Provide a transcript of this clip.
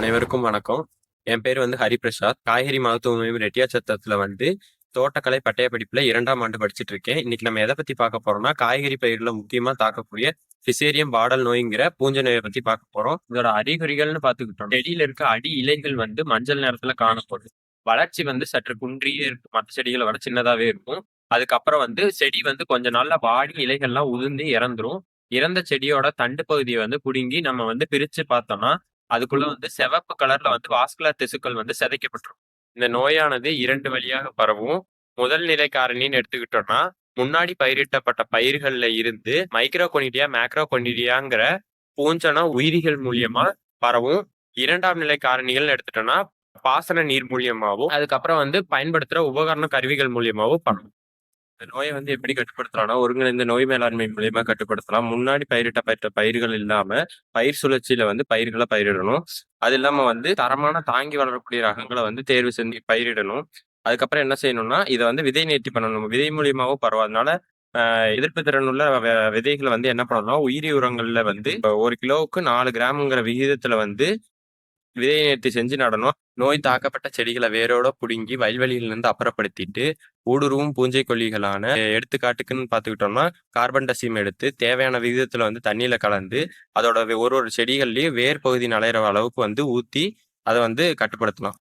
அனைவருக்கும் வணக்கம். என் பேர் வந்து ஹரிபிரசாத். காய்கறி மருத்துவ ரெட்டியா சத்தத்துல வந்து தோட்டக்கலை பட்டய படிப்புல இரண்டாம் ஆண்டு படிச்சிட்டு இருக்கேன் இன்னைக்கு நம்ம எதை பத்தி பார்க்க போறோம்னா காய்கறி பயிர்ல முக்கியமா தாக்கக்கூடிய பிசேரியம் பாடல் நோய்ங்கிற பூஞ்சை நோயை பத்தி பார்க்க போறோம். இதோட அறிகுறிகள்னு பாத்துக்கிட்டோம் செடியில இருக்க அடி இலைகள் வந்து மஞ்சள் நேரத்துல காணப்படும். வளர்ச்சி வந்து சற்று குன்றியே இருக்கும். மற்ற செடிகளை விட சின்னதாவே இருக்கும். அதுக்கப்புறம் வந்து செடி வந்து கொஞ்ச நாள்ல வாடி இலைகள்லாம் உதிர்ந்து இறந்துரும். இறந்த செடியோட தண்டு பகுதியை வந்து புடுங்கி நம்ம வந்து பிரிச்சு பார்த்தோம்னா அதுக்குள்ள வந்து சிவப்பு கலர்ல வந்து வாஸ்குலர் திசுக்கள் வந்து சிதைக்கப்பட்டிருக்கும் இந்த நோயானது இரண்டு வழியாக பரவும். முதல் நிலை காரணின்னு எடுத்துக்கிட்டோம்னா முன்னாடி பயிரிட்டப்பட்ட பயிர்கள்ல இருந்து மைக்ரோகொனிடியா மேக்ரோகொனிடியாங்கிற பூஞ்சன உயிரிகள் மூலியமா பரவும். இரண்டாம் நிலை காரணிகள் எடுத்துட்டோம்னா பாசன நீர் மூலியமாவும் அதுக்கப்புறம் வந்து பயன்படுத்துற உபகரண கருவிகள் மூலியமாவும் பரவும். இந்த நோயை வந்து எப்படி கட்டுப்படுத்தலாம்னா ஒருங்கிணைந்த நோய் மேலாண்மை மூலியமா கட்டுப்படுத்தலாம். முன்னாடி பயிரிட்டப்பட்ட பயிர்கள் இல்லாம பயிர் சுழற்சியில வந்து பயிர்களை பயிரிடணும். அது இல்லாம வந்து தரமான தாங்கி வளரக்கூடிய ரகங்களை வந்து தேர்வு செஞ்சு பயிரிடணும். அதுக்கப்புறம் என்ன செய்யணும்னா இதை வந்து விதை நேர்த்தி பண்ணணும். விதை மூலியமாவும் பரவாதனால எதிர்ப்பு திறன் உள்ள விதைகளை வந்து என்ன பண்ணணும்னா உயிரி உரங்கள்ல வந்து ஒரு கிலோவுக்கு நாலு கிராம்ங்கிற விகிதத்துல வந்து விதை நேர்த்தி செஞ்சு நடணும். நோய் தாக்கப்பட்ட செடிகளை வேரோட புடுங்கி வயல்வெளியிலிருந்து அப்புறப்படுத்திட்டு ஊடுருவும் பூஞ்சை கொல்லிகளான எடுத்துக்காட்டுக்குன்னு பார்த்துக்கிட்டோம்னா கார்பன் டசியம் எடுத்து தேவையான விகிதத்தில் வந்து தண்ணியில் கலந்து அதோட வே- ஒரு ஒரு செடிகள்லேயும் வேர் பகுதி நலையிற அளவுக்கு வந்து ஊற்றி அதை வந்து கட்டுப்படுத்தலாம்.